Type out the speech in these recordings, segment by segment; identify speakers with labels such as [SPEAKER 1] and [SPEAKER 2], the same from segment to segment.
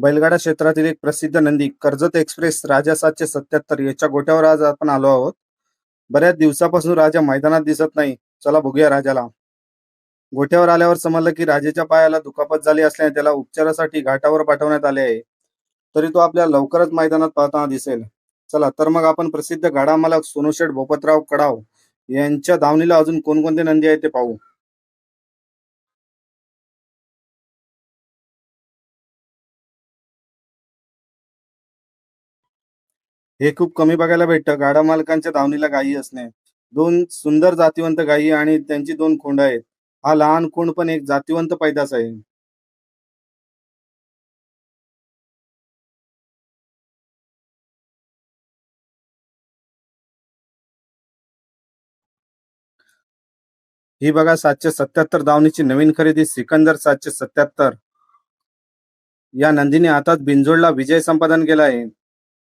[SPEAKER 1] बैलगाडा क्षेत्रातील एक प्रसिद्ध नंदी कर्जत एक्सप्रेस राजा सातशे सत्याहत्तर याच्या गोट्यावर आज आपण आलो आहोत. बऱ्याच दिवसापासून राजा मैदानात दिसत नाही. चला बघूया राजाला. गोठ्यावर आल्यावर समजलं की राजाच्या पायाला दुखापत झाली असल्याने त्याला उपचारासाठी घाटावर पाठवण्यात आले आहे. तरी तो आपल्या लवकरच मैदानात पाहताना दिसेल. चला तर मग आपण प्रसिद्ध गाडा मालक सोनूशेठ भोपतराव कडाव यांच्या धावणीला अजून कोणकोणते नंदी आहेत ते पाहू. हे खूप कमी बघायला भेटतं. गाडा मालकांच्या दावणीला गायी असणे. दोन सुंदर जातीवंत गायी आणि त्यांची दोन खोंड आहेत. हा लहान खोंड पण एक जातीवंत पैदास आहे. ही बघा सातशे सत्याहत्तर दावणीची नवीन खरेदी. सिकंदर सातशे सत्याहत्तर. या नंदीने आताच बिंजोडला विजय संपादन केला आहे.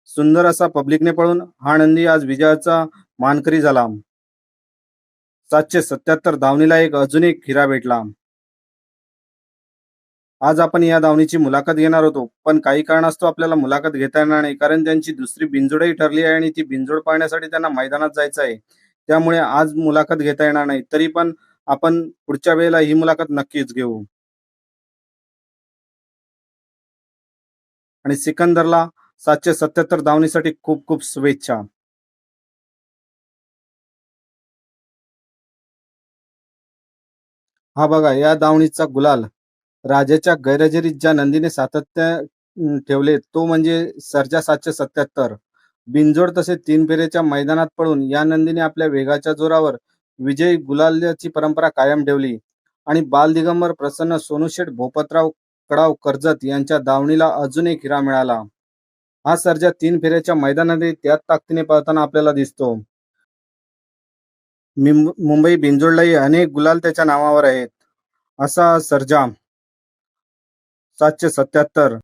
[SPEAKER 1] सुंदर असा पब्लिकने पळून हा नंदी आज विजयाचा मानकरी झाला. सातशे सत्याहत्तर धावणीला एक अजून एक हिरा भेटला. आज आपण या धावणीची मुलाखत घेणार होतो पण काही कारणास्तव आपल्याला मुलाखत घेता येणार नाही कारण त्यांची दुसरी बिंजोडही ठरली आहे आणि ती बिंजोड पाहण्यासाठी त्यांना मैदानात जायचं आहे. त्यामुळे आज मुलाखत घेता येणार नाही तरी पण आपण पुढच्या वेळेला ही मुलाखत नक्कीच घेऊ. आणि सिकंदरला सातशे सत्याहत्तर धावणीसाठी खूप खूप शुभेच्छा. हा बघा या दावणीचा गुलाल राजाच्या गैरहजेरीत ज्या नंदीने सातत्य ठेवले तो म्हणजे सर्जा सातशे सत्याहत्तर. बिनजोड तसे तीन फेरेच्या मैदानात पडून या नंदीने आपल्या वेगाच्या जोरावर विजयी गुलालची परंपरा कायम ठेवली. आणि बाल दिगंबर प्रसन्न सोनूशेठ भोपतराव कडाव कर्जत यांच्या दावणीला अजून एक हिरा मिळाला. हा सर्जा तीन फेऱ्याच्या मैदानाने त्याच ताकदीने पळताना आपल्याला दिसतो. मुंबई बिंजोडलाही अनेक गुलाल त्याच्या नावावर आहेत. असा सर्जा सातशे सत्याहत्तर.